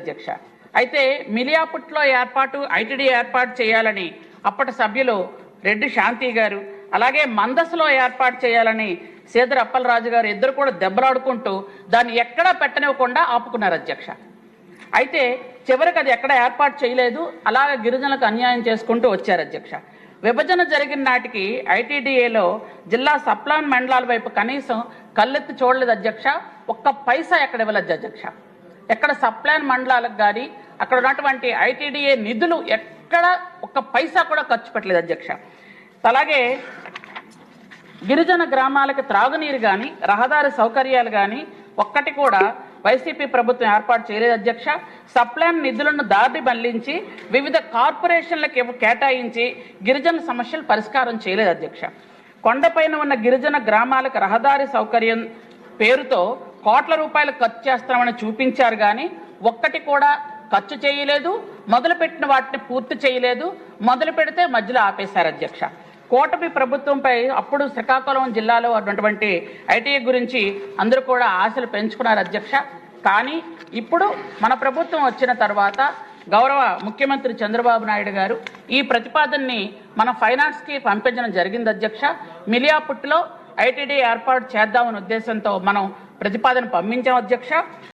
అధ్యక్ష. అయితే మిలియాపుట్లో ఏర్పాటు ఐటీడీ ఏర్పాటు చేయాలని అప్పటి సభ్యులు రెడ్డి శాంతి గారు అలాగే మందస్సులో ఏర్పాటు చేయాలని సేదర్ అప్పలరాజు గారు ఇద్దరు కూడా దెబ్బలాడుకుంటూ దాన్ని ఎక్కడా పెట్టనివ్వకుండా ఆపుకున్నారు అధ్యక్ష. అయితే చివరికి అది ఎక్కడ ఏర్పాటు చేయలేదు అలాగే గిరిజనులకు అన్యాయం చేసుకుంటూ వచ్చారు అధ్యక్ష. విభజన జరిగిన నాటికి ఐటీడీఏలో జిల్లా సప్లాన్ మండలాల వైపు కనీసం కళ్ళెత్తి చూడలేదు అధ్యక్ష ఒక్క పైసా ఎక్కడ ఇవ్వలేదు అధ్యక్ష. ఎక్కడ సప్లాన్ మండలాలకు కానీ అక్కడ ఉన్నటువంటి ఐటీడీఏ నిధులు ఎక్కడ ఒక్క పైసా కూడా ఖర్చు పెట్టలేదు అధ్యక్ష. అలాగే గిరిజన గ్రామాలకు త్రాగునీరు కానీ రహదారి సౌకర్యాలు కానీ ఒక్కటి కూడా వైసీపీ ప్రభుత్వం ఏర్పాటు చేయలేదు అధ్యక్ష. సప్లాన్ నిధులను దారి మళ్ళించి వివిధ కార్పొరేషన్లకు కేటాయించి గిరిజన సమస్యలు పరిష్కారం చేయలేదు అధ్యక్ష. కొండపైన ఉన్న గిరిజన గ్రామాలకు రహదారి సౌకర్యం పేరుతో కోట్ల రూపాయలు ఖర్చు చేస్తామని చూపించారు కానీ ఒక్కటి కూడా ఖర్చు చేయలేదు మొదలుపెట్టిన వాటిని పూర్తి చేయలేదు మొదలు పెడితే మధ్యలో ఆపేశారు అధ్యక్ష. కూటమి ప్రభుత్వంపై అప్పుడు శ్రీకాకుళం జిల్లాలో ఉన్నటువంటి ఐటీఐ గురించి అందరూ కూడా ఆశలు పెంచుకున్నారు అధ్యక్ష. కానీ ఇప్పుడు మన ప్రభుత్వం వచ్చిన తర్వాత గౌరవ ముఖ్యమంత్రి చంద్రబాబు నాయుడు గారు ఈ ప్రతిపాదనని మన ఫైనాన్స్కి పంపించడం జరిగింది అధ్యక్ష. మిలియాపుట్లో ఐటీడీ ఏర్పాటు చేద్దామనే ఉద్దేశంతో మనం ప్రతిపాదన పంపించాం అధ్యక్ష.